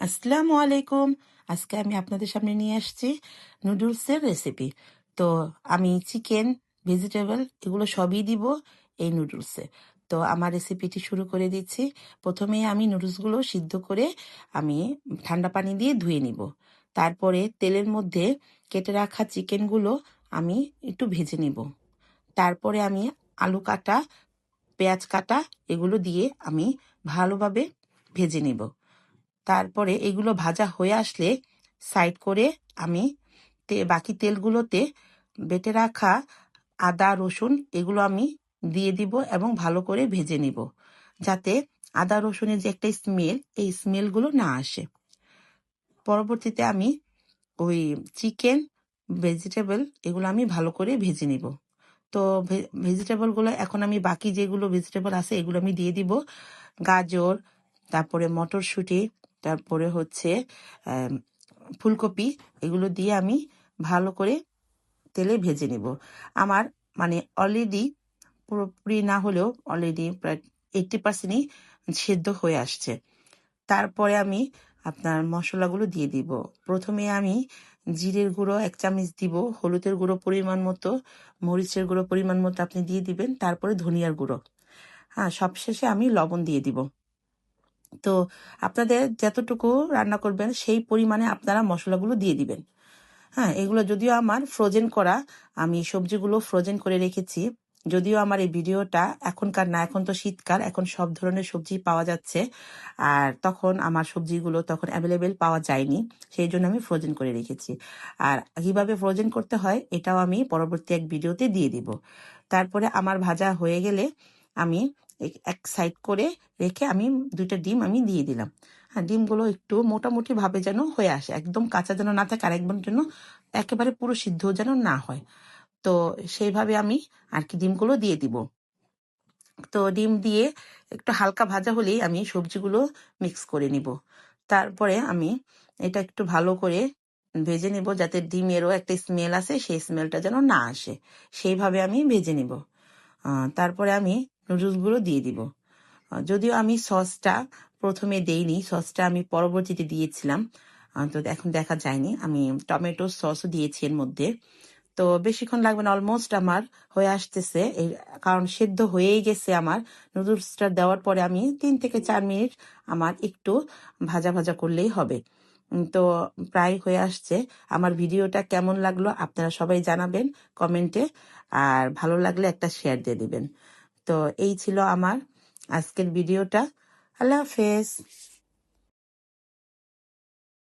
আসসালামু আলাইকুম। আজকে আমি আপনাদের সামনে নিয়ে আসছি নুডলসের রেসিপি তো আমি চিকেন ভেজিটেবল এগুলো সবই দিব এই নুডলসে। তো আমার রেসিপিটি শুরু করে দিচ্ছি। প্রথমে আমি নুডলসগুলো সিদ্ধ করে আমি ঠান্ডা পানি দিয়ে ধুয়ে নিব। তারপরে তেলের মধ্যে কেটে রাখা চিকেনগুলো আমি একটু ভেজে নিব। তারপরে আমি আলু কাটা, পেঁয়াজ কাটা এগুলো দিয়ে আমি ভালোভাবে ভেজে নিব। তারপরে এগুলো ভাজা হয়ে আসলে সাইড করে আমি বাকি তেলগুলোতে বেটে রাখা আদা, রসুন এগুলো আমি দিয়ে দিব এবং ভালো করে ভেজে নিব যাতে আদা, রসুনের যে একটা স্মেল এই স্মেলগুলো না আসে। পরবর্তীতে আমি ওই চিকেন ভেজিটেবল এগুলো আমি ভালো করে ভেজে নিব। তো ভেজিটেবলগুলো এখন আমি বাকি যেগুলো ভেজিটেবল আছে এগুলো আমি দিয়ে দিব। গাজর, তারপরে মটরশুঁটি তারপরে হচ্ছে ফুলকপি এগুলো দিয়ে আমি ভালো করে তেলে ভেজে নেব। আমার মানে অলরেডি পুরোপুরি না হলেও অলরেডি প্রায় এইটটি পার্সেন্টই সেদ্ধ হয়ে আসছে। তারপরে আমি আপনার মশলাগুলো দিয়ে দিব। প্রথমে আমি জিরের গুঁড়ো এক চামচ দিব, হলুদের গুঁড়ো পরিমাণ মতো, মরিচের গুঁড়ো পরিমাণ মতো আপনি দিয়ে দিবেন, তারপরে ধনিয়ার গুঁড়ো। হ্যাঁ সবশেষে আমি লবণ দিয়ে দিব। তো আপনাদের যতটুকু রান্না করবেন, সেই পরিমাণে আপনারা মশলাগুলো দিয়ে দিবেন। হ্যাঁ এগুলো যদিও আমার ফ্রোজেন করা, আমি সবজিগুলো ফ্রোজেন করে রেখেছি। যদিও আমার এই ভিডিওটা এখনকার না, এখন তো শীতকাল, এখন সব ধরনের সবজি পাওয়া যাচ্ছে। আর তখন আমার সবজিগুলো তখন অ্যাভেলেবেল পাওয়া যায়নি, সেই জন্য আমি ফ্রোজেন করে রেখেছি। আর কীভাবে ফ্রোজেন করতে হয়, এটাও আমি পরবর্তী এক ভিডিওতে দিয়ে দিব। তারপরে আমার ভাজা হয়ে গেলে আমি এক সাইড করে রেখে আমি দুইটা ডিম আমি দিয়ে দিলাম। হ্যাঁ ডিমগুলো একটু মোটামুটি ভাবে যেন হয়ে আসে। একদম কাঁচা যেন না থাকে আর একবার জন্য একেবারে পুরো সিদ্ধ যেন না হয়। তো সেইভাবে আমি আর কি ডিমগুলো দিয়ে দিব। তো ডিম দিয়ে একটু হালকা ভাজা হলেই আমি সবজিগুলো মিক্স করে নিব। তারপরে আমি এটা একটু ভালো করে ভেজে নিব যাতে ডিমেরও একটা স্মেল আছে সেই স্মেলটা যেন না আসে। সেইভাবে আমি ভেজে নিব। তারপরে আমি নুডলসগুলো দিয়ে দিব। যদিও আমি সসটা প্রথমে দেইনি, সসটা আমি পরবর্তীতে দিয়েছিলাম। তো এখন দেখা যায়নি। আমি টমেটো সসও দিয়েছি এর মধ্যে। তো বেশিক্ষণ লাগবে না অলমোস্ট আমার হয়ে আসতেছে। এই কারণ সেদ্ধ হয়েই গেছে আমার। নুডলসটা দেওয়ার পরে আমি তিন থেকে চার মিনিট আমার একটু ভাজা ভাজা করলেই হবে। তো প্রায় হয়ে আসছে। আমার ভিডিওটা কেমন লাগল আপনারা সবাই জানাবেন কমেন্টে। আর ভালো লাগলে একটা শেয়ার দিয়ে দিবেন। তো এই ছিল আমার আজকের ভিডিওটা। আল্লাহ হাফেজ।